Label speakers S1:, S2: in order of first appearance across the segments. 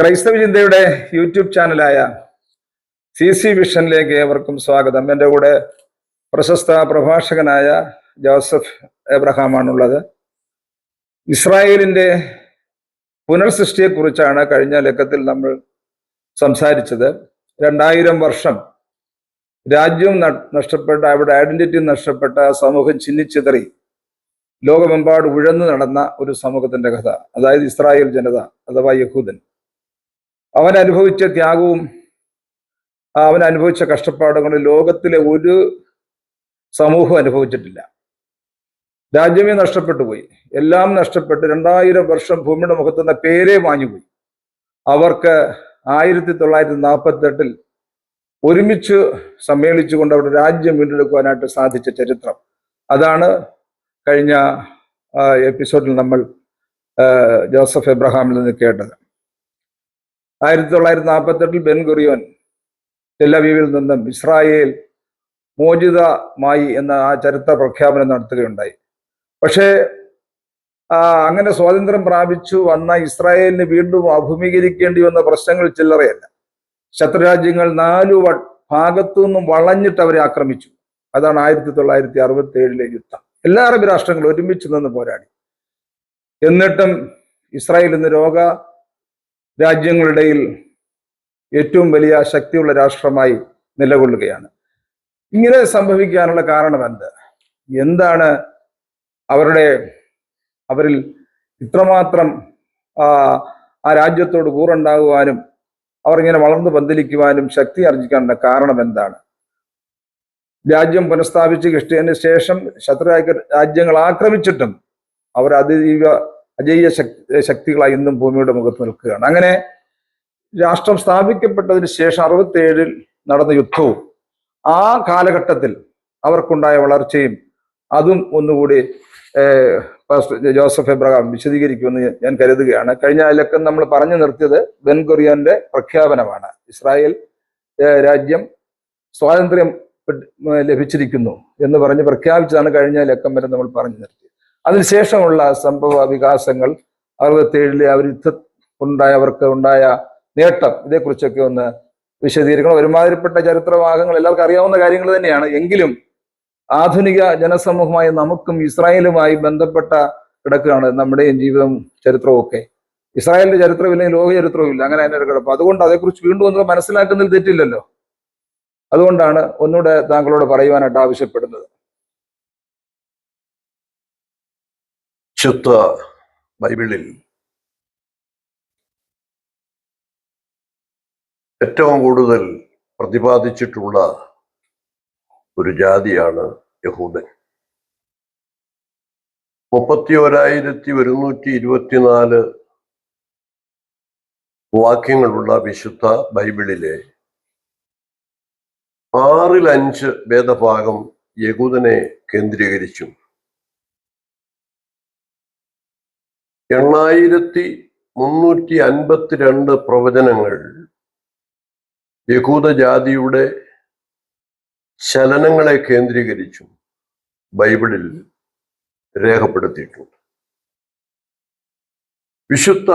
S1: ക്രൈസ്തവ ചിന്തയുടെ യൂട്യൂബ് ചാനലായ സി സി വിഷനിലേക്ക് ഏവർക്കും സ്വാഗതം. എന്റെ കൂടെ പ്രശസ്ത പ്രഭാഷകനായ ജോസഫ് എബ്രഹാം എബ്രഹാമാണുള്ളത് ഇസ്രായേലിന്റെ പുനർസൃഷ്ടിയെക്കുറിച്ചാണ് കഴിഞ്ഞ ലക്കത്തിൽ നമ്മൾ സംസാരിച്ചത്. രണ്ടായിരം വർഷം രാജ്യവും നഷ്ടപ്പെട്ട അവിടെ ഐഡന്റിറ്റി നഷ്ടപ്പെട്ട സമൂഹം ചിന്നിച്ചിതറി ലോകമെമ്പാട് ഉഴന്നു നടന്ന ഒരു സമൂഹത്തിന്റെ കഥ. അതായത് ഇസ്രായേൽ ജനത അഥവാ യഹൂദൻ. അവൻ അനുഭവിച്ച ത്യാഗവും അവൻ അനുഭവിച്ച കഷ്ടപ്പാടുകളും ലോകത്തിലെ ഒരു സമൂഹം അനുഭവിച്ചിട്ടില്ല. രാജ്യമേ നഷ്ടപ്പെട്ടു പോയി. എല്ലാം നഷ്ടപ്പെട്ട് രണ്ടായിരം വർഷം ഭൂമിയുടെ മുഖത്ത് നിന്ന് പേരെ വാങ്ങിപ്പോയി. അവർക്ക് ആയിരത്തി തൊള്ളായിരത്തി നാൽപ്പത്തി എട്ടിൽ ഒരുമിച്ച് സമ്മേളിച്ചുകൊണ്ട് അവരുടെ രാജ്യം വീണ്ടെടുക്കുവാനായിട്ട് സാധിച്ച ചരിത്രം. അതാണ് കഴിഞ്ഞ എപ്പിസോഡിൽ നമ്മൾ ജോസഫ് എബ്രഹാമിൽ നിന്ന് കേട്ടത്. ആയിരത്തി തൊള്ളായിരത്തി നാൽപ്പത്തി എട്ടിൽ ബെൻ ഗുറിയോൻ ടെല്ലവീവിൽ നിന്നും ഇസ്രായേൽ മോചിതമായി എന്ന ആ ചരിത്ര പ്രഖ്യാപനം നടത്തുകയുണ്ടായി. പക്ഷേ അങ്ങനെ സ്വാതന്ത്ര്യം പ്രാപിച്ചു വന്ന ഇസ്രായേലിന് വീണ്ടും അഭിമുഖീകരിക്കേണ്ടി വന്ന പ്രശ്നങ്ങൾ ചില്ലറയല്ല. ശത്രുരാജ്യങ്ങൾ നാലു ഭാഗത്തു നിന്നും വളഞ്ഞിട്ട് അവരെ ആക്രമിച്ചു. അതാണ് ആയിരത്തി തൊള്ളായിരത്തി അറുപത്തി ഏഴിലെ യുദ്ധം. എല്ലാ അറബ് രാഷ്ട്രങ്ങളും ഒരുമിച്ച് നിന്ന് പോരാടി. എന്നിട്ടും ഇസ്രായേൽ ഇന്ന് രോഗ രാജ്യങ്ങളുടെ ഇടയിൽ ഏറ്റവും വലിയ ശക്തിയുള്ള രാഷ്ട്രമായി നിലകൊള്ളുകയാണ്. ഇങ്ങനെ സംഭവിക്കാനുള്ള കാരണം എന്ത്? എന്താണ് അവരുടെ അവരിൽ ഇത്രമാത്രം ആ രാജ്യത്തോട് കൂറുണ്ടാകുവാനും അവർ ഇങ്ങനെ വളർന്നു പന്തലിക്കുവാനും ശക്തി ആർജിക്കാനുള്ള കാരണം എന്താണ്? രാജ്യം പുനഃസ്ഥാപിച്ച് കിട്ടിയതിന് ശേഷം ശത്രു രാജ്യങ്ങൾ ആക്രമിച്ചിട്ടും അവർ അതിജീവ അജയ്യ ശക്തി ശക്തികളായി ഇന്നും ഭൂമിയുടെ മുഖത്ത് നിൽക്കുകയാണ്. അങ്ങനെ രാഷ്ട്രം സ്ഥാപിക്കപ്പെട്ടതിന് ശേഷം അറുപത്തി ഏഴിൽ നടന്ന യുദ്ധവും ആ കാലഘട്ടത്തിൽ അവർക്കുണ്ടായ വളർച്ചയും അതും ഒന്നുകൂടി ജോസഫ് എബ്രഹാം വിശദീകരിക്കുമെന്ന് ഞാൻ കരുതുകയാണ്. കഴിഞ്ഞ ലക്കം നമ്മൾ പറഞ്ഞു നിർത്തിയത് ബെൻ ഗുറിയോന്റെ പ്രഖ്യാപനമാണ്. ഇസ്രായേൽ രാജ്യം സ്വാതന്ത്ര്യം ലഭിച്ചിരിക്കുന്നു എന്ന് പറഞ്ഞ് പ്രഖ്യാപിച്ചതാണ് കഴിഞ്ഞ ലക്കം വരെ നമ്മൾ പറഞ്ഞു നിർത്തിയത്. അതിനുശേഷമുള്ള സംഭവ വികാസങ്ങൾ അറുപത്തേഴിലെ അവർ യുദ്ധ ഉണ്ടായ അവർക്ക് ഉണ്ടായ നേട്ടം ഇതേക്കുറിച്ചൊക്കെ ഒന്ന് വിശദീകരിക്കണം. ഒരുമാതിരിപ്പെട്ട ചരിത്രഭാഗങ്ങൾ എല്ലാവർക്കും അറിയാവുന്ന കാര്യങ്ങൾ തന്നെയാണ്. എങ്കിലും ആധുനിക ജനസമൂഹമായ നമുക്കും ഇസ്രായേലുമായി ബന്ധപ്പെട്ട കിടക്കുകയാണ് നമ്മുടെയും ജീവിതവും ചരിത്രവും ഒക്കെ. ഇസ്രായേലിന്റെ ചരിത്രം ഇല്ലെങ്കിൽ ലോക ചരിത്രവും ഇല്ല അങ്ങനെ തന്നെ ഒരു കിടപ്പ്. അതുകൊണ്ട് അതേക്കുറിച്ച് വീണ്ടും ഒന്ന് മനസ്സിലാക്കുന്നതിൽ തെറ്റില്ലല്ലോ. അതുകൊണ്ടാണ് ഒന്നുകൂടെ താങ്കളോട് പറയുവാനായിട്ട് ആവശ്യപ്പെടുന്നത്.
S2: ശുദ്ധ ബൈബിളിൽ ഏറ്റവും കൂടുതൽ പ്രതിപാദിച്ചിട്ടുള്ള ഒരു ജാതിയാണ് യഹൂദൻ. മുപ്പത്തി ഒരായിരത്തി ഒരുന്നൂറ്റി ഇരുപത്തിനാല് വാക്യങ്ങളുള്ള വിശുദ്ധ ബൈബിളിലെ ആറിലഞ്ച് വേദഭാഗം യഹൂദനെ കേന്ദ്രീകരിച്ചും എണ്ണായിരത്തി മുന്നൂറ്റി അൻപത്തിരണ്ട് പ്രവചനങ്ങൾ യഹൂദജാതിയുടെ ചലനങ്ങളെ കേന്ദ്രീകരിച്ചും ബൈബിളിൽ രേഖപ്പെടുത്തിയിട്ടുണ്ട്. വിശുദ്ധ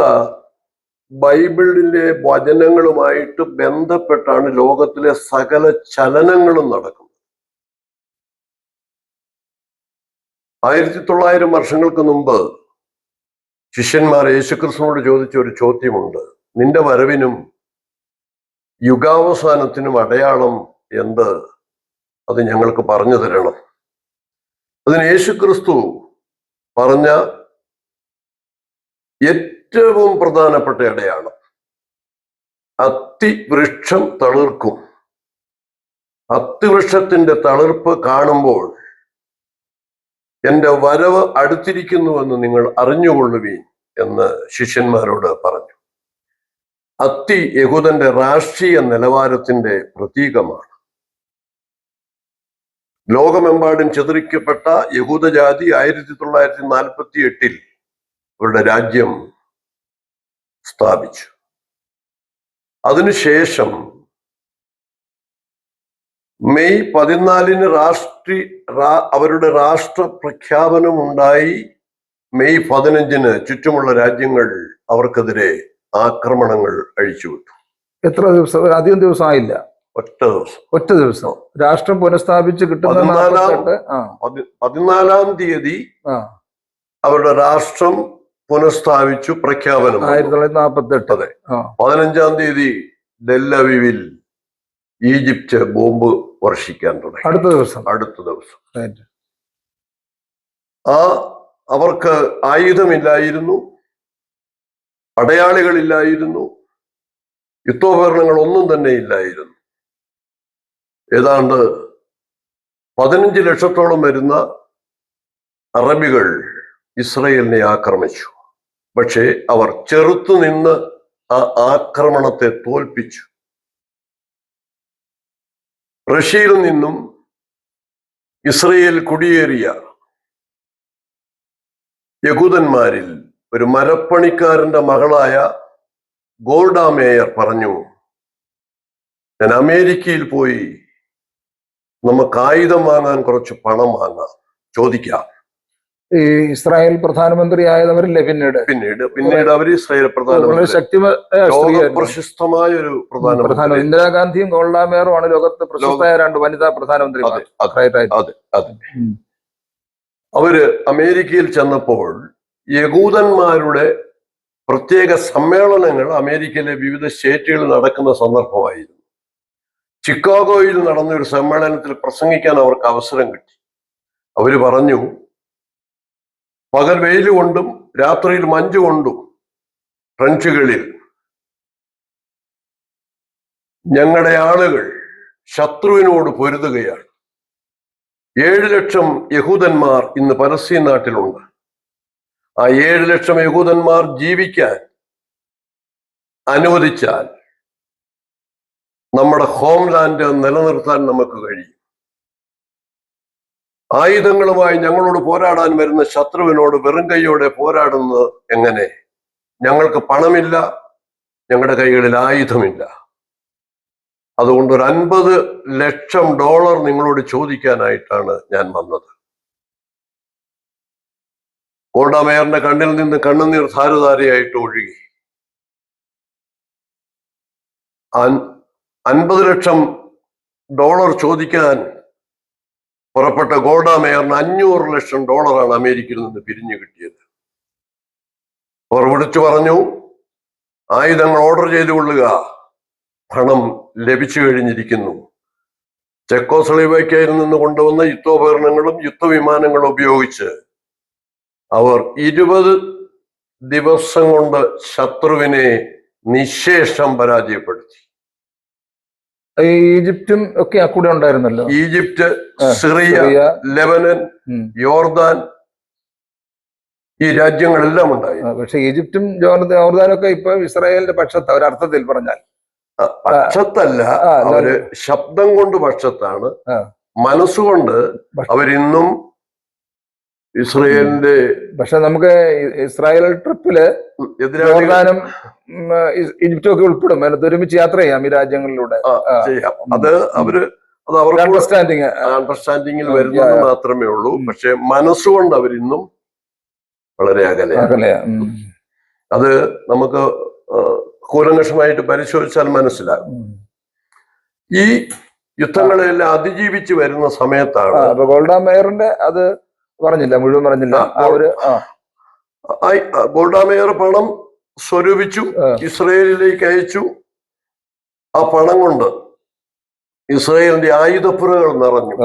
S2: ബൈബിളിലെ വചനങ്ങളുമായിട്ട് ബന്ധപ്പെട്ടാണ് ലോകത്തിലെ സകല ചലനങ്ങളും നടക്കുന്നത്. ആയിരത്തി തൊള്ളായിരം വർഷങ്ങൾക്ക് മുമ്പ് ശിഷ്യന്മാർ യേശുക്രിസ്തുവിനോട് ചോദിച്ച ഒരു ചോദ്യമുണ്ട്. നിന്റെ വരവിനും യുഗാവസാനത്തിനും അടയാളം എന്ത്? അത് ഞങ്ങൾക്ക് പറഞ്ഞു തരണം. അതിന് യേശുക്രിസ്തു പറഞ്ഞ ഏറ്റവും പ്രധാനപ്പെട്ട അടയാളം അത്തിവൃക്ഷം തളിർക്കും. അത്തിവൃക്ഷത്തിന്റെ തളിർപ്പ് കാണുമ്പോൾ എന്റെ വരവ് അടുത്തിരിക്കുന്നുവെന്ന് നിങ്ങൾ അറിഞ്ഞുകൊള്ളുവീൻ എന്ന് ശിഷ്യന്മാരോട് പറഞ്ഞു. അത്തി യഹൂദന്റെ രാഷ്ട്രീയ നിലവാരത്തിന്റെ പ്രതീകമാണ്. ലോകമെമ്പാടും ചിതറിക്കപ്പെട്ട യഹൂദജാതി ആയിരത്തി തൊള്ളായിരത്തി നാൽപ്പത്തി എട്ടിൽ അവരുടെ രാജ്യം സ്ഥാപിച്ചു. അതിനുശേഷം മെയ് പതിനാലിന് രാഷ്ട്രീയ രാ- അവരുടെ രാഷ്ട്ര പ്രഖ്യാപനം ഉണ്ടായി മെയ് പതിനഞ്ചിന് ചുറ്റുമുള്ള രാജ്യങ്ങൾ അവർക്കെതിരെ ആക്രമണങ്ങൾ അഴിച്ചുവിട്ടു.
S1: എത്ര ദിവസം? അധികം ദിവസം ആയില്ല
S2: ഒറ്റ ദിവസം.
S1: ഒറ്റ ദിവസം. രാഷ്ട്രം പുനഃസ്ഥാപിച്ച് കിട്ടുന്ന
S2: പതിനാലാം- തീയതി അവരുടെ രാഷ്ട്രം പുനഃസ്ഥാപിച്ചു പ്രഖ്യാപനം.
S1: ആയിരത്തി തൊള്ളായിരത്തി നാൽപ്പത്തെട്ട്.
S2: അതെ. പതിനഞ്ചാം തീയതി ഡെല്ലവിവിൽ ഈജിപ്റ്റ് ബോംബ് വർഷിക്കാൻ തുടങ്ങി.
S1: അടുത്ത ദിവസം.
S2: അടുത്ത ദിവസം. ആ അവർക്ക് ആയുധമില്ലായിരുന്നു പടയാളികളില്ലായിരുന്നു യുദ്ധോപകരണങ്ങൾ ഒന്നും തന്നെ ഇല്ലായിരുന്നു. ഏതാണ്ട് പതിനഞ്ച് ലക്ഷത്തോളം വരുന്ന അറബികൾ ഇസ്രയേലിനെ ആക്രമിച്ചു. പക്ഷേ അവർ ചെറുത്തുനിന്ന് ആ ആക്രമണത്തെ തോൽപ്പിച്ചു. റഷ്യയിൽ നിന്നും ഇസ്രയേൽ കുടിയേറിയ യഹൂദന്മാരിൽ ഒരു മരപ്പണിക്കാരന്റെ മകളായ ഗോൾഡ മേയർ പറഞ്ഞു ഞാൻ അമേരിക്കയിൽ പോയി നമുക്ക് ആയുധം വാങ്ങാൻ കുറച്ച് പണം വാങ്ങാം. ചോദിക്കാം.
S1: ഈ ഇസ്രായേൽ പ്രധാനമന്ത്രി ആയതവരല്ലേ പിന്നീട്?
S2: പിന്നീട്. പിന്നീട് അവർ ഇസ്രായേൽ പ്രധാനമന്ത്രി.
S1: ശക്തിമായ
S2: പ്രശസ്തമായ ഒരു
S1: പ്രധാന
S2: പ്രധാനമന്ത്രി.
S1: ഇന്ദിരാഗാന്ധിയും ഗോൾഡാമേറും ആണ് ലോകത്ത് പ്രശസ്തമായ രണ്ട് വനിതാ പ്രധാനമന്ത്രിമാർ.
S2: അവർ അമേരിക്കയിൽ ചെന്നപ്പോൾ യഹൂദന്മാരുടെ പ്രത്യേക സമ്മേളനങ്ങൾ അമേരിക്കയിലെ വിവിധ സ്റ്റേറ്റുകളിൽ നടക്കുന്ന സന്ദർഭമായിരുന്നു. ചിക്കാഗോയിൽ നടന്ന ഒരു സമ്മേളനത്തിൽ പ്രസംഗിക്കാൻ അവർക്ക് അവസരം കിട്ടി. അവർ പറഞ്ഞു പകൽ വെയിൽ കൊണ്ടും രാത്രിയിൽ മഞ്ഞ് കൊണ്ടും ഫ്രഞ്ചുകളിൽ ഞങ്ങളുടെ ആളുകൾ ശത്രുവിനോട് പൊരുതുകയാണ്. ഏഴ് ലക്ഷം യഹൂദന്മാർ ഇന്ന് പരസ്യ നാട്ടിലുണ്ട്. ആ ഏഴ് ലക്ഷം യഹൂദന്മാർ ജീവിക്കാൻ അനുവദിച്ചാൽ നമ്മുടെ ഹോംലാൻഡ് നിലനിർത്താൻ നമുക്ക് കഴിയും. ആയുധങ്ങളുമായി ഞങ്ങളോട് പോരാടാൻ വരുന്ന ശത്രുവിനോട് വെറും കൈയോടെ പോരാടുന്നത് എങ്ങനെ? ഞങ്ങൾക്ക് പണമില്ല ഞങ്ങളുടെ കൈകളിൽ ആയുധമില്ല. അതുകൊണ്ട് ഒരു അൻപത് ലക്ഷം ഡോളർ നിങ്ങളോട് ചോദിക്കാനായിട്ടാണ് ഞാൻ വന്നത്. കോണ്ടാമേയറിന്റെ കണ്ണിൽ നിന്ന് കണ്ണുനീർ ധാരധാരയായിട്ട് ഒഴുകി. അൻ- അൻപത് ലക്ഷം ഡോളർ ചോദിക്കാൻ പുറപ്പെട്ട ഗോൾഡാമേയറിന് അഞ്ഞൂറ് ലക്ഷം ഡോളറാണ് അമേരിക്കയിൽ നിന്ന് പിരിഞ്ഞു കിട്ടിയത്. അവർ വിളിച്ചു പറഞ്ഞു ആയുധങ്ങൾ ഓർഡർ ചെയ്തു കൊള്ളുക. പണം ലഭിച്ചു കഴിഞ്ഞിരിക്കുന്നു. ചെക്കോസ്ലിവയ്ക്കയിൽ നിന്ന് കൊണ്ടുവന്ന യുദ്ധോപകരണങ്ങളും യുദ്ധവിമാനങ്ങളും ഉപയോഗിച്ച് അവർ ഇരുപത് ദിവസം കൊണ്ട് ശത്രുവിനെ നിശേഷം പരാജയപ്പെടുത്തി.
S1: ഈജിപ്തും ഒക്കെ ആ കൂടെ ഉണ്ടായിരുന്നല്ലോ.
S2: Egypt Syria Lebanon. യോർദാൻ ഈ രാജ്യങ്ങളെല്ലാം ഉണ്ടായി.
S1: പക്ഷെ ഈജിപ്തും ജോർദാ- ഒക്കെ ഇപ്പൊ ഇസ്രായേലിന്റെ പക്ഷത്ത് ഒരർത്ഥത്തിൽ പറഞ്ഞാൽ.
S2: പക്ഷത്തല്ല അവർ ശബ്ദം കൊണ്ട് പക്ഷത്താണ്. മനസ്സുകൊണ്ട് അവരിന്നും ഇസ്രയേലിന്റെ
S1: പക്ഷെ നമുക്ക് ഇസ്രായേൽ
S2: ട്രിപ്പിൽ
S1: ജോർദാനും ഈജിപ്തും ഒക്കെ ഉൾപ്പെടും. അതിനകത്ത് ഒരുമിച്ച് യാത്ര ചെയ്യാം ഈ രാജ്യങ്ങളിലൂടെ.
S2: അത് അവർ അത് അവർക്ക്
S1: അണ്ടർസ്റ്റാൻഡിങ്
S2: അണ്ടർസ്റ്റാൻഡിങ്ങിൽ
S1: വരുന്ന
S2: വരുന്നത് മാത്രമേ ഉള്ളൂ. പക്ഷെ മനസ്സുകൊണ്ട് അവരിന്നും വളരെ
S1: അകലെ
S2: അത് നമുക്ക് കൂലങ്കഷമായിട്ട് പരിശോധിച്ചാൽ മനസ്സിലാകും. ഈ യുദ്ധങ്ങളെല്ലാം അതിജീവിച്ച് വരുന്ന സമയത്താണ്
S1: ഗോൾഡ മേയറിന്റെ അത് പറഞ്ഞില്ല മുഴുവൻ പറഞ്ഞില്ല.
S2: ആ,
S1: ഒരു
S2: പണം സ്വരൂപിച്ചു. ഇസ്രയേലിലേക്ക് അയച്ചു. ആ പണം കൊണ്ട് ഇസ്രയേലിന്റെ ആയുധപ്പുറകൾ നിറഞ്ഞു.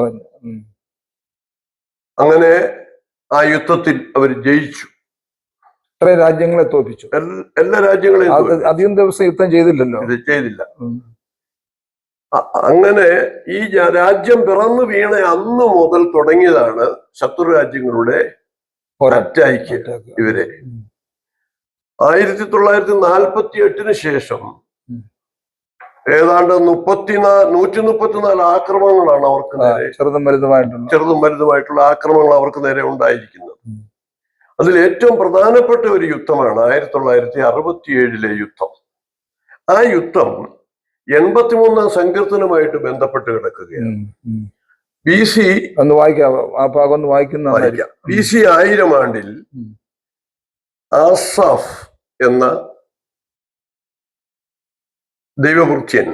S2: അങ്ങനെ ആ യുദ്ധത്തിൽ അവർ ജയിച്ചു.
S1: രാജ്യങ്ങളെ തോൽപ്പിച്ചു.
S2: എല്ലാ രാജ്യങ്ങളെയും
S1: അധികം ദിവസം യുദ്ധം ചെയ്തില്ലല്ലോ.
S2: ചെയ്തില്ല. അങ്ങനെ ഈ രാജ്യം പിറന്നു വീണ അന്ന് മുതൽ തുടങ്ങിയതാണ് ശത്രു രാജ്യങ്ങളുടെ അറ്റാക്ക് ഇവരെ. ആയിരത്തി തൊള്ളായിരത്തി നാൽപ്പത്തി എട്ടിന് ശേഷം. ഏതാണ്ട് മുപ്പത്തിനാല് നൂറ്റി മുപ്പത്തിനാല് ആക്രമണങ്ങളാണ് അവർക്ക് നേരെ
S1: ചെറുതും വലുതുമായിട്ടുള്ള.
S2: ചെറുതും വലുതുമായിട്ടുള്ള ആക്രമണങ്ങൾ അവർക്ക് നേരെ ഉണ്ടായിരിക്കുന്നത്. അതിൽ ഏറ്റവും പ്രധാനപ്പെട്ട ഒരു യുദ്ധമാണ് ആയിരത്തി തൊള്ളായിരത്തി അറുപത്തിയേഴിലെ യുദ്ധം. ആ യുദ്ധം എൺപത്തിമൂന്നാം സങ്കീർത്തനമായിട്ട് ബന്ധപ്പെട്ട് കിടക്കുകയാണ്. ബി സി
S1: ഒന്ന് വായിക്കാം ആ ഭാഗം ഒന്ന് വായിക്കുന്ന
S2: വായിക്കാം. ബി സി ആയിരം ആണ്ടിൽ ആസാഫ് എന്ന ദൈവവൃത്യൻ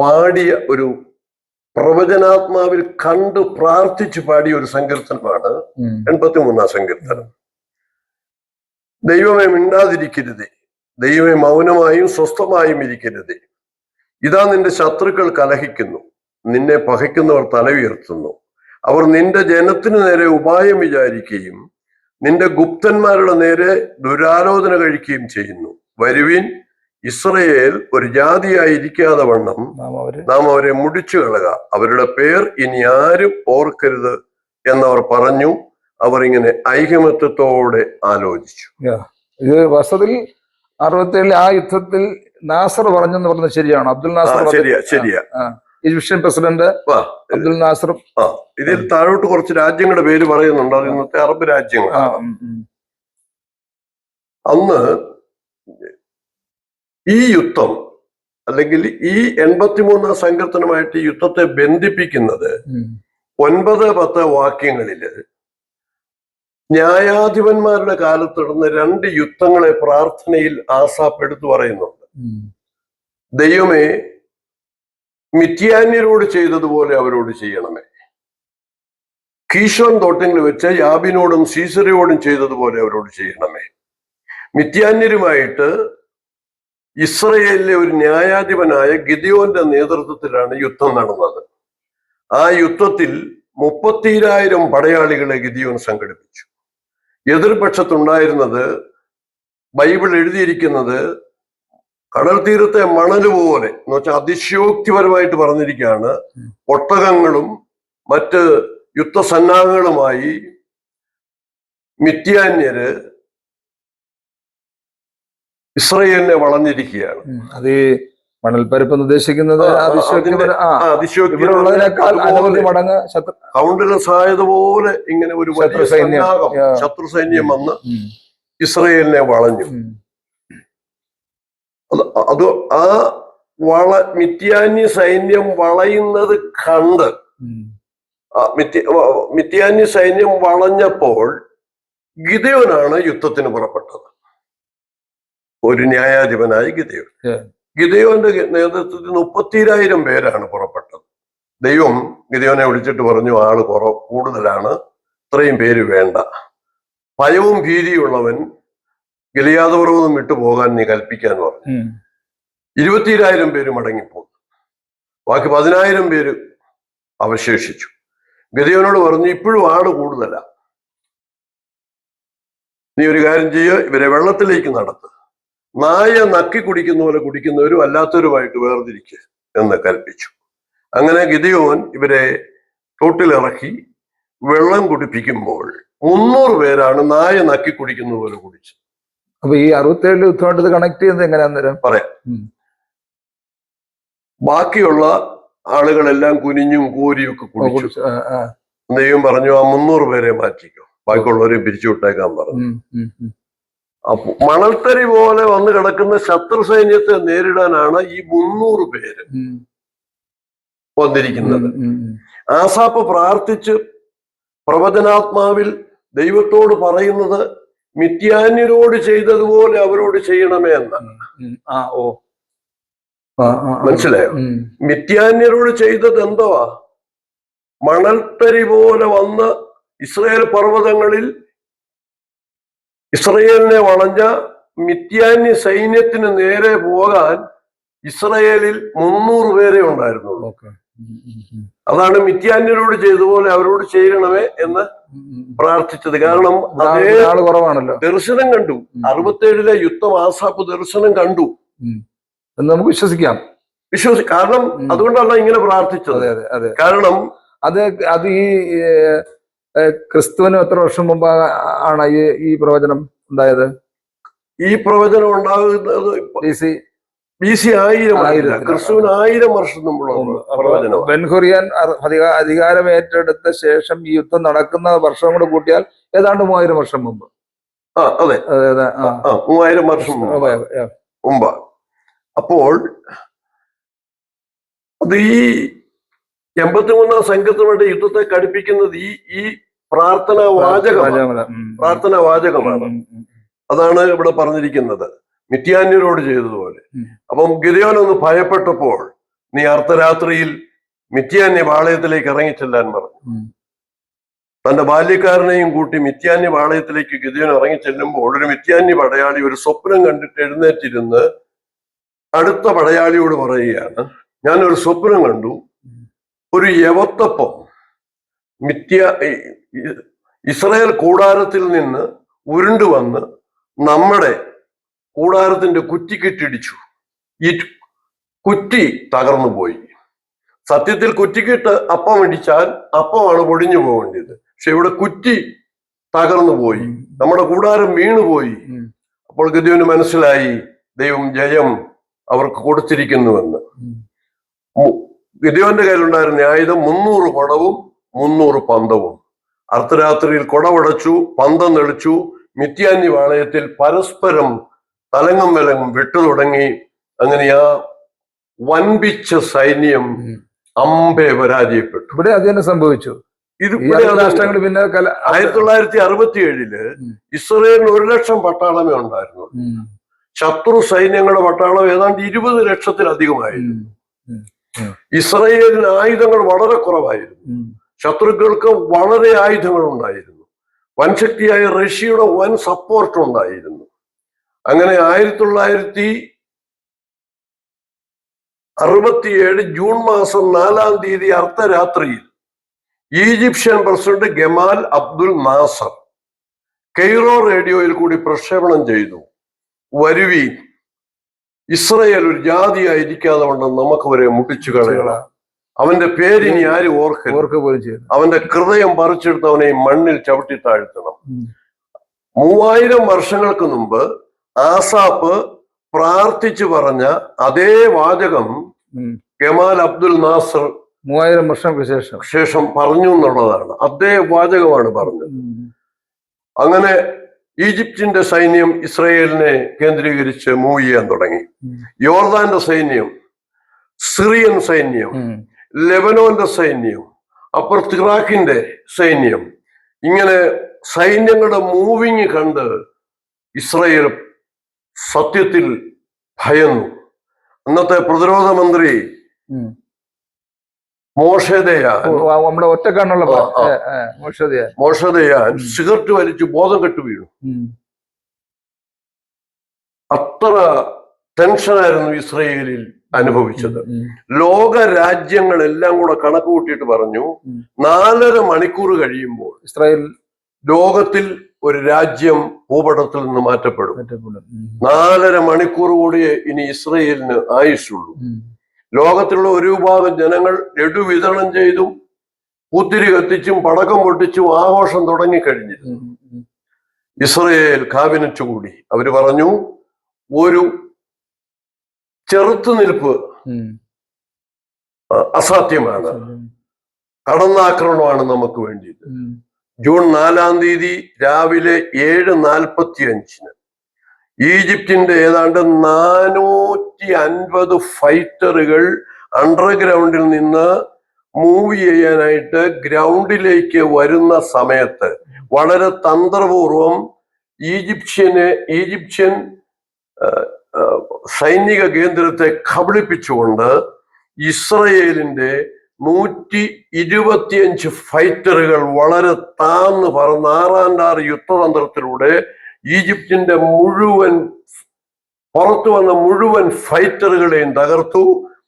S2: പാടിയ ഒരു പ്രവചനാത്മാവിൽ കണ്ട് പ്രാർത്ഥിച്ചു പാടിയ ഒരു സങ്കീർത്തനമാണ്. എൺപത്തി മൂന്നാം സങ്കീർത്തനം. ദൈവമേ മിണ്ടാതിരിക്കരുതേ. ദൈവമേ മൗനമായും സ്വസ്ഥമായും ഇരിക്കരുതേ. ഇതാ നിന്റെ ശത്രുക്കൾ കലഹിക്കുന്നു. നിന്നെ പഹയ്ക്കുന്നവർ തല ഉയർത്തുന്നു. അവർ നിന്റെ ജനത്തിനു നേരെ ഉപായം വിചാരിക്കുകയും നിന്റെ ഗുപ്തന്മാരുടെ നേരെ ദുരാലോചന കഴിക്കുകയും ചെയ്യുന്നു. വരുവിൻ ഇസ്രയേൽ ഒരു ജാതിയായിരിക്കാതെ വണ്ണം
S1: നാം
S2: അവർ മുടിച്ചു കളക. അവരുടെ പേർ ഇനി ആരും ഓർക്കരുത് എന്നവർ പറഞ്ഞു. അവർ ഇങ്ങനെ ഐകമത്യത്തോടെ ആലോചിച്ചു.
S1: ഇത് വസ്തുത്തിൽ അറുപത്തേഴിൽ ആ യുദ്ധത്തിൽ നാസർ പറഞ്ഞെന്ന് പറഞ്ഞത് ശരിയാണ് അബ്ദുൽ നാസർ പറഞ്ഞത്.
S2: ശരിയാ ശരിയാ
S1: ഈജിപ്ഷ്യൻ പ്രസിഡന്റ് അബ്ദുൽ നാസർ
S2: ഇതിൽ താഴോട്ട് കുറച്ച് രാജ്യങ്ങളുടെ പേര് പറയുന്നുണ്ട് അത് ഇന്നത്തെ അറബ് രാജ്യങ്ങൾ. അന്ന് ഈ യുദ്ധം അല്ലെങ്കിൽ ഈ എൺപത്തിമൂന്നാം സങ്കീർത്തനമായിട്ട് യുദ്ധത്തെ ബന്ധിപ്പിക്കുന്നത്. ഒൻപത് പത്ത് വാക്യങ്ങളിൽ ന്യായാധിപന്മാരുടെ കാലത്ത് നടന്ന രണ്ട് യുദ്ധങ്ങളെ പ്രാർത്ഥനയിൽ ആസാപ്പ് എടുത്തു പറയുന്നുണ്ട് ദൈവമേ മിത്യാന്യരോട് ചെയ്തതുപോലെ അവരോട് ചെയ്യണമേ. കീശോൻ തോട്ടങ്ങളിൽ വെച്ച് യാബിനോടും സീസറിയോടും ചെയ്തതുപോലെ അവരോട് ചെയ്യണമേ. മിത്യാന്യരുമായിട്ട് ഇസ്രയേലിലെ ഒരു ന്യായാധിപനായ ഗിദിയോന്റെ നേതൃത്വത്തിലാണ് യുദ്ധം നടന്നത്. ആ യുദ്ധത്തിൽ മുപ്പത്തിരായിരം പടയാളികളെ ഗിദിയോൻ സംഘടിപ്പിച്ചു. എതിർപക്ഷത്തുണ്ടായിരുന്നത് ബൈബിൾ എഴുതിയിരിക്കുന്നത് കടൽ തീരത്തെ മണൽ പോലെ എന്ന് വെച്ചാൽ അതിശയോക്തിപരമായിട്ട് പറഞ്ഞിരിക്കുകയാണ്. ഒട്ടകങ്ങളും മറ്റ് യുദ്ധസന്നാഹങ്ങളുമായി മിഥ്യാന്യര് ഇസ്രയേലിനെ വളഞ്ഞിരിക്കുകയാണ്.
S1: അത് മണൽപ്പരപ്പ് എന്ന് ഉദ്ദേശിക്കുന്നത്
S2: ആ, ആ,
S1: അതിശയോക്തിപര ആ
S2: ആ, അതിശയോക്തി
S1: ഇവിടെ ഉള്ളതിനേക്കാൾ
S2: അതുപോലെ
S1: അനവധി മടങ്ങ് ശത്രു
S2: കൗണ്ടലസ് ആയതുപോലെ ഇങ്ങനെ ഒരു
S1: ശത്രു സൈന്യം.
S2: ശത്രു സൈന്യം വന്ന് ഇസ്രയേലിനെ വളഞ്ഞു. അത് ആ വള മിത്യാന്യ സൈന്യം വളയുന്നത് കണ്ട് മിത്യാന്യ സൈന്യം വളഞ്ഞപ്പോൾ ഗിതയോനാണ് യുദ്ധത്തിന് പുറപ്പെട്ടത്. ഒരു ന്യായാധിപനായി ഗിതയോൻ ഗിതയോന്റെ നേതൃത്വത്തിൽ മുപ്പത്തിരായിരം പേരാണ് പുറപ്പെട്ടത്. ദൈവം ഗിതയോനെ വിളിച്ചിട്ട് പറഞ്ഞു ആൾ കുറ കൂടുതലാണ് ഇത്രയും പേര് വേണ്ട. ഭയവും ഭീതിയുള്ളവൻ ഗലിയാതപുറവും വിട്ടു പോകാൻ നീ കൽപ്പിക്കാൻ പറഞ്ഞു. ഇരുപത്തിരായിരം പേര് മടങ്ങിപ്പോന്നു ബാക്കി പതിനായിരം പേര് അവശേഷിച്ചു. ഗതിയോനോട് പറഞ്ഞു ഇപ്പോഴും ആട് കൂടുതലാ. നീ ഒരു കാര്യം ചെയ്യുക ഇവരെ വെള്ളത്തിലേക്ക് നടത്ത്. നായ നക്കി കുടിക്കുന്ന പോലെ കുടിക്കുന്നവരും അല്ലാത്തവരുമായിട്ട് വേർതിരിക്കുക എന്ന് കൽപ്പിച്ചു. അങ്ങനെ ഗിദിയോൻ ഇവരെ തോട്ടിലിറക്കി വെള്ളം കുടിപ്പിക്കുമ്പോൾ മുന്നൂറ് പേരാണ് നായ നക്കി കുടിക്കുന്ന പോലെ കുടിച്ചത്
S1: അപ്പൊ ഈ അറുപത്തേഴിൽ യുദ്ധമായിട്ട് ഇത് കണക്ട് ചെയ്യുന്നത് എങ്ങനെയാന്നേരം പറയാം.
S2: ബാക്കിയുള്ള ആളുകളെല്ലാം കുനിഞ്ഞും കോരിയും ഒക്കെ കുടിച്ചു. ദൈവം പറഞ്ഞു ആ മുന്നൂറ് പേരെ മാറ്റിക്കോ. ബാക്കിയുള്ളവരെ പിരിച്ചു വിട്ടേക്കാൻ പറഞ്ഞു മണൽത്തരി പോലെ വന്നു കിടക്കുന്ന ശത്രു സൈന്യത്തെ നേരിടാനാണ് ഈ മുന്നൂറ് പേര് വന്നിരിക്കുന്നത്. ആസാപ്പ് പ്രാർത്ഥിച്ച് പ്രവചനാത്മാവിൽ ദൈവത്തോട് പറയുന്നത് മിഥ്യാന്യരോട് ചെയ്തതുപോലെ അവരോട് ചെയ്യണമേ എന്നാണ്.
S1: ആ ഓ.
S2: മനസ്സിലായോ? മിത്യാന്യരോട് ചെയ്തത് എന്തുവാ? മണൽത്തരി പോലെ വന്ന് ഇസ്രയേൽ പർവതങ്ങളിൽ ഇസ്രയേലിനെ വളഞ്ഞ മിത്യാന്യ സൈന്യത്തിന് നേരെ പോകാൻ ഇസ്രയേലിൽ മുന്നൂറ് പേരെ ഉണ്ടായിരുന്നുള്ളൂ. അതാണ് മിത്യാന്യരോട് ചെയ്തതുപോലെ അവരോട് ചെയ്യണമേ എന്ന്. പ്രാർത്ഥിച്ചത്. കാരണം അതേ
S1: കുറവാണല്ലോ.
S2: ദർശനം കണ്ടു. അറുപത്തേഴിലെ യുദ്ധം ആസാപ്പ് ദർശനം കണ്ടു.
S1: എന്ന് നമുക്ക് വിശ്വസിക്കാം.
S2: വിശ്വസി കാരണം. അതുകൊണ്ടാണ് ഇങ്ങനെ പ്രാർത്ഥിച്ചത്.
S1: അതെ അതെ. അതെ
S2: കാരണം
S1: അത് അത് ഈ ക്രിസ്തുവിന് എത്ര വർഷം മുമ്പ് ആണ് ഈ ഈ പ്രവചനം ഉണ്ടായത്?
S2: ഈ പ്രവചനം ഉണ്ടാകുന്നത്
S1: ബി സി
S2: ബി സി ആയിരം. ക്രിസ്തുവിന് ആയിരം വർഷം മുമ്പുള്ള പ്രവചനം
S1: ബെൻഹുറിയൻ അധികാരം ഏറ്റെടുത്ത ശേഷം ഈ യുദ്ധം നടക്കുന്ന വർഷം കൂടെ കൂട്ടിയാൽ ഏതാണ്ട് മൂവായിരം വർഷം മുമ്പ്.
S2: അതെ. മൂവായിരം വർഷം. മുമ്പ്. അപ്പോൾ അത് ഈ എൺപത്തിമൂന്നാം സംഘത്തിനുവേണ്ടി യുദ്ധത്തെ കടുപ്പിക്കുന്നത് ഈ ഈ പ്രാർത്ഥനാ വാചകമാണ്. പ്രാർത്ഥന വാചകമാണ്. അതാണ് ഇവിടെ പറഞ്ഞിരിക്കുന്നത്. മിത്യാന്യരോട് ചെയ്തതുപോലെ. അപ്പം ഗിരിയോൻ ഒന്ന് ഭയപ്പെട്ടപ്പോൾ നീ അർദ്ധരാത്രിയിൽ മിത്യാന്യ പാളയത്തിലേക്ക് ഇറങ്ങിച്ചെല്ലാൻ പറഞ്ഞു. തന്റെ ബാല്യക്കാരനെയും കൂട്ടി മിത്യാന്യ പാളയത്തിലേക്ക് ഗിരിയോൻ ഇറങ്ങിച്ചെല്ലുമ്പോൾ ഒരു മിത്യാന്യ പടയാളി ഒരു സ്വപ്നം കണ്ടിട്ട് എഴുന്നേറ്റിരുന്ന് അടുത്ത പടയാളിയോട് പറയുകയാണ് ഞാനൊരു സ്വപ്നം കണ്ടു. ഒരു യവത്തപ്പം മിത്യ ഇസ്രായേൽ കൂടാരത്തിൽ നിന്ന് ഉരുണ്ടു വന്ന് നമ്മുടെ കൂടാരത്തിന്റെ കുറ്റി കെട്ടിടിച്ചു ഈ കുറ്റി തകർന്നു പോയി. സത്യത്തിൽ കുറ്റിക്കിട്ട് അപ്പം ഇടിച്ചാൽ അപ്പമാണ് പൊടിഞ്ഞു പോകേണ്ടത്. പക്ഷെ ഇവിടെ കുറ്റി തകർന്നു പോയി. നമ്മുടെ കൂടാരം വീണുപോയി. അപ്പോൾ ഗതിവിന് മനസ്സിലായി ദൈവം ജയം അവർക്ക് കൊടുത്തിരിക്കുന്നുവെന്ന്. ഗതിവന്റെ കയ്യിലുണ്ടായിരുന്ന ആയുധം മുന്നൂറ് കുടവും മുന്നൂറ് പന്തവും അർദ്ധരാത്രിയിൽ കൊടവടച്ചു പന്തം തെളിച്ചു മിത്യാന്യ വാളയത്തിൽ പരസ്പരം തലങ്ങും വിലങ്ങും വിട്ടു തുടങ്ങി അങ്ങനെ ആ വൻപിച്ച സൈന്യം. അമ്പെ പരാജയപ്പെട്ടു
S1: ഇവിടെ അത് തന്നെ സംഭവിച്ചു
S2: ഇത്
S1: രാഷ്ട്രങ്ങൾ പിന്നെ
S2: ആയിരത്തി തൊള്ളായിരത്തി അറുപത്തി
S1: ഏഴിൽ.
S2: ഇസ്രയേലിന് ഒരു ലക്ഷം പട്ടാളമേ ഉണ്ടായിരുന്നു. ശത്രു സൈന്യങ്ങളുടെ പട്ടാളം ഏതാണ്ട് ഇരുപത് ലക്ഷത്തിലധികമായിരുന്നു. ഇസ്രയേലിന് ആയുധങ്ങൾ വളരെ കുറവായിരുന്നു. ശത്രുക്കൾക്ക് വളരെ ആയുധങ്ങൾ ഉണ്ടായിരുന്നു വൻശക്തിയായ റഷ്യയുടെ വൻ സപ്പോർട്ട് ഉണ്ടായിരുന്നു അങ്ങനെ ആയിരത്തി തൊള്ളായിരത്തി അറുപത്തിയേഴ് ജൂൺ മാസം നാലാം തീയതി അർദ്ധരാത്രിയിൽ Egyptian president Gamal Abdul Nasser Cairo റേഡിയോയിൽ കൂടി പ്രക്ഷേപണം ചെയ്തു. വരുവി ഇസ്രയേൽ ഒരു ജാതിയായിരിക്കാതെ കൊണ്ട് നമുക്ക് വരെ മുട്ടിച്ചു കളയണം. അവന്റെ പേരിനി ആരും ആര്
S1: ഓർക്കുക പോലും ചെയ്തു
S2: അവന്റെ ഹൃദയം പറിച്ചെടുത്ത് അവനെ മണ്ണിൽ ചവിട്ടി താഴ്ത്തണം. മൂവായിരം വർഷങ്ങൾക്ക് മുമ്പ് ആസാപ്പ് പ്രാർത്ഥിച്ചു പറഞ്ഞ അതേ വാചകം കെമാൽ അബ്ദുൽ നാസർ
S1: മൂവായിരം വർഷങ്ങൾക്ക് ശേഷം.
S2: ശേഷം പറഞ്ഞു എന്നുള്ളതാണ്. അതേ വാചകമാണ് പറഞ്ഞത്. അങ്ങനെ ഈജിപ്തിന്റെ സൈന്യം ഇസ്രയേലിനെ കേന്ദ്രീകരിച്ച് മൂവ് ചെയ്യാൻ തുടങ്ങി. യോർദാന്റെ സൈന്യം സിറിയൻ സൈന്യം. ലെബനോന്റെ സൈന്യം അപ്പുറത്ത് ഇറാഖിന്റെ സൈന്യം. ഇങ്ങനെ സൈന്യങ്ങളുടെ മൂവിങ് കണ്ട് ഇസ്രയേൽ സത്യത്തിൽ ഭയന്നു. അന്നത്തെ പ്രതിരോധ മന്ത്രി
S1: ആ, നമ്മുടെ ഒറ്റക്കണ്ണുള്ള
S2: ആ, മോശതയാൻ സിഗരറ്റ് വലിച്ച് ബോധം കെട്ടു വീണു. അത്ര ടെൻഷനായിരുന്നു ഇസ്രയേലിൽ. അനുഭവിച്ചത്. ലോക രാജ്യങ്ങളെല്ലാം കൂടെ കണക്ക് കൂട്ടിയിട്ട് പറഞ്ഞു നാലര മണിക്കൂർ കഴിയുമ്പോൾ
S1: ഇസ്രായേൽ
S2: ലോകത്തിൽ ഒരു രാജ്യം ഭൂപടത്തിൽ നിന്ന് മാറ്റപ്പെടും. നാലര മണിക്കൂർ കൂടി ഇനി ഇസ്രയേലിന് ആയുസുള്ളൂ ലോകത്തിലുള്ള ഒരു വിഭാഗം ജനങ്ങൾ ലഡു വിതരണം ചെയ്തും പുത്തിരി കത്തിച്ചും പടക്കം പൊട്ടിച്ചും ആഘോഷം തുടങ്ങിക്കഴിഞ്ഞിരുന്നു. ഇസ്രയേൽ കാബിനറ്റ് കൂടി അവർ പറഞ്ഞു ഒരു ചെറുത്തുനിൽപ്പ് അസാധ്യമാണ്. കടന്നാക്രമണമാണ് നമുക്ക് വേണ്ടിയത്. ജൂൺ നാലാം തീയതി രാവിലെ ഏഴ് നാൽപ്പത്തി അഞ്ചിന് ഈജിപ്തിന്റെ ഏതാണ്ട് നാനൂറ്റി അൻപത് ഫൈറ്ററുകൾ അണ്ടർഗ്രൗണ്ടിൽ നിന്ന് മൂവ് ചെയ്യാനായിട്ട് ഗ്രൗണ്ടിലേക്ക് വരുന്ന സമയത്ത് വളരെ തന്ത്രപൂർവം ഈജിപ്ഷ്യനെ ഈജിപ്ഷ്യൻ സൈനിക കേന്ദ്രത്തെ കബളിപ്പിച്ചുകൊണ്ട് ഇസ്രയേലിന്റെ നൂറ്റി ഇരുപത്തിയഞ്ച് ഫൈറ്ററുകൾ വളരെ താന്ന് പറന്ന് ആറാണ്ടാറ് യുദ്ധതന്ത്രത്തിലൂടെ ഈജിപ്തിന്റെ മുഴുവൻ പുറത്തു വന്ന മുഴുവൻ ഫൈറ്ററുകളെയും തകർത്തു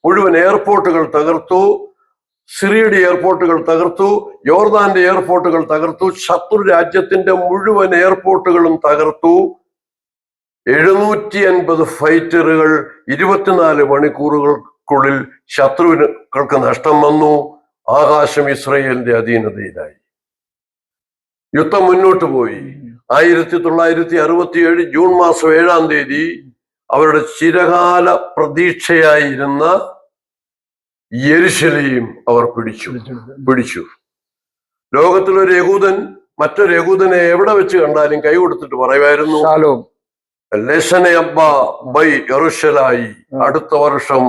S2: മുഴുവൻ എയർപോർട്ടുകൾ തകർത്തു സിറിയയുടെ എയർപോർട്ടുകൾ തകർത്തു യോർദാന്റെ എയർപോർട്ടുകൾ തകർത്തു ശത്രു രാജ്യത്തിന്റെ മുഴുവൻ എയർപോർട്ടുകളും തകർത്തു. എഴുന്നൂറ്റി അൻപത് ഫൈറ്ററുകൾ ഇരുപത്തിനാല് മണിക്കൂറുകൾക്കുള്ളിൽ ശത്രുവിനുകൾക്ക് നഷ്ടം വന്നു. ആകാശം ഇസ്രയേലിന്റെ അധീനതയിലായി. യുദ്ധം മുന്നോട്ട് പോയി. ആയിരത്തി തൊള്ളായിരത്തി അറുപത്തിയേഴ് ജൂൺ മാസം ഏഴാം തീയതി അവരുടെ ചിരകാല പ്രതീക്ഷയായിരുന്ന യരിശലയും അവർ പിടിച്ചു. പിടിച്ചു. ലോകത്തിലൊരു യഹൂദൻ മറ്റൊരു യഹൂദനെ എവിടെ വെച്ച് കണ്ടാലും കൈ കൊടുത്തിട്ട് പറയുമായിരുന്നു ബൈ അടുത്ത വർഷം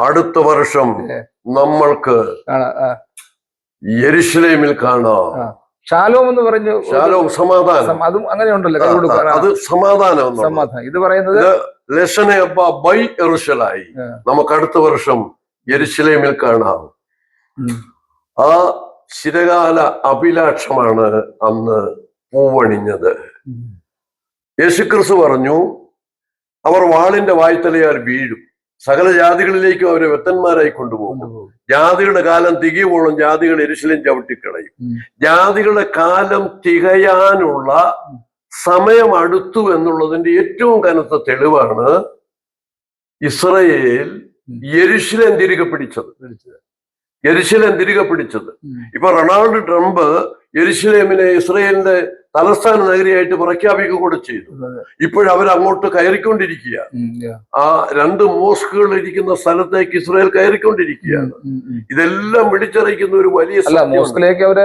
S2: അടുത്ത വർഷം. നമ്മൾക്ക് യെരുശലേമിൽ കാണാം.
S1: ശാലോം എന്ന് പറഞ്ഞു
S2: ശാലോം സമാധാനം.
S1: അതും അങ്ങനെ ഉണ്ടല്ലോ
S2: അത് സമാധാനം
S1: ഇത് പറയുന്നത്
S2: ലക്ഷനെ ലക്ഷണയപ്പ ബൈ എറുഷലായി
S1: ആ.
S2: നമുക്ക് അടുത്ത വർഷം യെരുശലേമിൽ കാണാം. ആ ചിരകാല അഭിലാഷമാണ് അന്ന് പൂവണിഞ്ഞത്. യേശുക്രിസ്തു പറഞ്ഞു അവർ വാളിന്റെ വായ്ത്തലയാൽ വീഴും സകല ജാതികളിലേക്കും അവരെ വെത്തന്മാരായി കൊണ്ടുപോകും. ജാതികളുടെ കാലം തികയുമ്പോഴും ജാതികൾ എരിശിലും ചവിട്ടിക്കളയും ജാതികളുടെ കാലം തികയാനുള്ള സമയം അടുത്തു എന്നുള്ളതിന്റെ ഏറ്റവും കനത്ത തെളിവാണ് ഇസ്രയേൽ. യെരുശലേം തിരികെ പിടിച്ചത്. യെരുശലേം തിരികെ പിടിച്ചത്. ഇപ്പൊ റൊണാൾഡ് ട്രംപ് യരിശിലേമിനെ ഇസ്രയേലിന്റെ തലസ്ഥാന നഗരിയായിട്ട് പ്രഖ്യാപിക്കുക കൂടെ ചെയ്തു. അങ്ങോട്ട് കയറിക്കൊണ്ടിരിക്കുക. ആ രണ്ട് മോസ്കുകൾ ഇരിക്കുന്ന സ്ഥലത്തേക്ക് ഇസ്രായേൽ കയറിക്കൊണ്ടിരിക്കുകയാണ്. ഇതെല്ലാം വിളിച്ചറിയിക്കുന്ന ഒരു വലിയ.
S1: മോസ്കിലേക്ക്
S2: അവർ.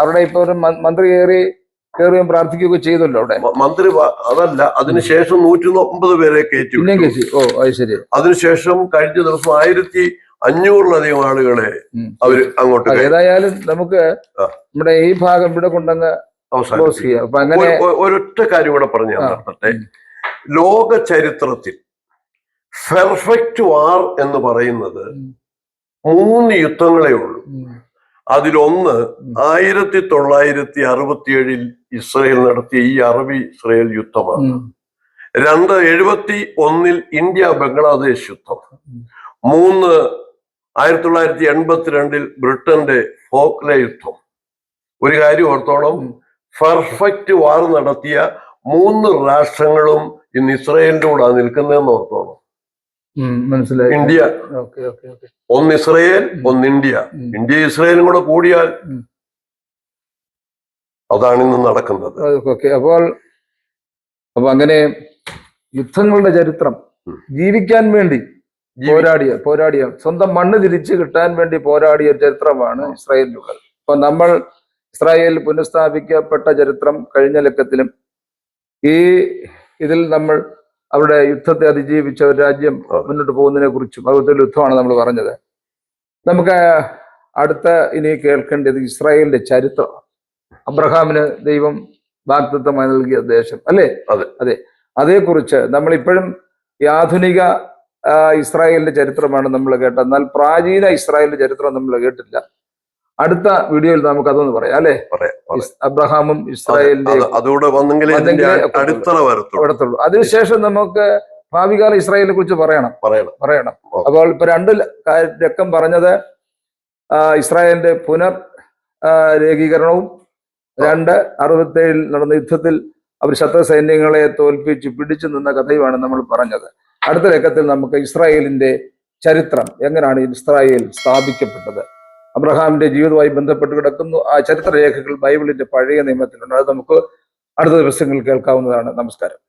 S1: അവരുടെ ഇപ്പൊ ഒരു മന്ത്രി കയറി കയറുകയും പ്രാർത്ഥിക്കുകയൊക്കെ ചെയ്തല്ലോ അവിടെ?
S2: മന്ത്രി അതല്ല അതിനുശേഷം നൂറ്റി ഒമ്പത് പേരെ കയറ്റി
S1: ഓ അത് ശരി.
S2: അതിനുശേഷം കഴിഞ്ഞ ദിവസം ആയിരത്തി അഞ്ഞൂറിലധികം ആളുകളെ അവർ അങ്ങോട്ട്
S1: ഏതായാലും നമുക്ക് നമ്മുടെ ഈ ഭാഗം ഇവിടെ കൊണ്ടങ്ങ്
S2: ഒരു- ഒരൊറ്റ കാര്യം കൂടെ പറഞ്ഞു നടത്തട്ടെ ലോക ചരിത്രത്തിൽ പെർഫെക്റ്റ് വാർ എന്ന് പറയുന്നത് മൂന്ന് യുദ്ധങ്ങളേ ഉള്ളൂ. അതിലൊന്ന്. ആയിരത്തി തൊള്ളായിരത്തി അറുപത്തിയേഴിൽ ഇസ്രയേൽ നടത്തിയ ഈ അറബി ഇസ്രയേൽ യുദ്ധമാണ് രണ്ട് എഴുപത്തി ഒന്നിൽ ഇന്ത്യ ബംഗ്ലാദേശ് യുദ്ധം. മൂന്ന് ആയിരത്തി തൊള്ളായിരത്തി എൺപത്തിരണ്ടിൽ ബ്രിട്ടന്റെ ഫോക്ലെ യുദ്ധം. ഒരു കാര്യം ഓർത്തോളം. പെർഫെക്റ്റ് വാർ നടത്തിയ മൂന്ന് രാഷ്ട്രങ്ങളും ഇന്ന് ഇസ്രയേലിന്റെ കൂടെ നിൽക്കുന്നതെന്ന് ഓർത്തോളം.
S1: മനസ്സിലായി.
S2: ഇന്ത്യ. ഒന്ന് ഇസ്രയേൽ. ഒന്ന് ഇന്ത്യ. ഇന്ത്യ ഇസ്രയേലും കൂടെ കൂടിയാൽ അതാണ് ഇന്ന് നടക്കുന്നത്.
S1: ഓക്കെ അപ്പോൾ അപ്പൊ അങ്ങനെ യുദ്ധങ്ങളുടെ ചരിത്രം ജീവിക്കാൻ വേണ്ടി പോരാടിയ പോരാടിയ സ്വന്തം മണ്ണ് തിരിച്ചു കിട്ടാൻ വേണ്ടി പോരാടിയ ചരിത്രമാണ് ഇസ്രായേലിലുള്ളത് അപ്പൊ നമ്മൾ ഇസ്രായേൽ പുനഃസ്ഥാപിക്കപ്പെട്ട ചരിത്രം കഴിഞ്ഞ ലക്കത്തിലും ഈ ഇതിൽ നമ്മൾ അവരുടെ യുദ്ധത്തെ അതിജീവിച്ച ഒരു രാജ്യം മുന്നോട്ട് പോകുന്നതിനെ കുറിച്ചും അതുപോലെ യുദ്ധമാണ് നമ്മൾ പറഞ്ഞത്. നമുക്ക് അടുത്ത ഇനി കേൾക്കേണ്ടത് ഇസ്രായേലിന്റെ ചരിത്രം. അബ്രഹാമിന് ദൈവം വാക്തത്വമായി നൽകിയ ദേശം അല്ലേ?
S2: അതെ.
S1: അതെ. അതേക്കുറിച്ച് നമ്മൾ ഇപ്പോഴും ഈ ആധുനിക ഇസ്രായേലിന്റെ ചരിത്രമാണ് നമ്മൾ കേട്ടത്. എന്നാൽ പ്രാചീന ഇസ്രായേലിന്റെ ചരിത്രം നമ്മൾ കേട്ടില്ല അടുത്ത വീഡിയോയിൽ നമുക്ക് അതൊന്ന് പറയാം അല്ലെ? അബ്രഹാമും ഇസ്രായേലിന്റെ
S2: അതുകൂടെ. വരത്തുള്ളൂ.
S1: അതിനുശേഷം നമുക്ക് ഭാവികാല ഇസ്രായേലിനെ കുറിച്ച് പറയണം.
S2: പറയണം.
S1: പറയണം. അപ്പോൾ ഇപ്പൊ രണ്ട് രക്കം പറഞ്ഞത് ഇസ്രായേലിന്റെ പുനർ രേഖീകരണവും രണ്ട് അറുപത്തേഴിൽ നടന്ന യുദ്ധത്തിൽ അവർ ശത്രു സൈന്യങ്ങളെ തോൽപ്പിച്ച് പിടിച്ചു നിന്ന കഥയുമാണ് നമ്മൾ പറഞ്ഞത്. അടുത്ത ലക്കത്തിൽ നമുക്ക് ഇസ്രായേലിന്റെ ചരിത്രം എങ്ങനെയാണ് ഇസ്രായേൽ സ്ഥാപിക്കപ്പെട്ടത്? അബ്രഹാമിന്റെ ജീവിതവുമായി ബന്ധപ്പെട്ട് കിടക്കുന്നു. ആ ചരിത്രരേഖകൾ ബൈബിളിന്റെ പഴയ നിയമത്തിലുണ്ട്. അത് നമുക്ക് അടുത്ത ദിവസങ്ങളിൽ കേൾക്കാവുന്നതാണ്. നമസ്കാരം.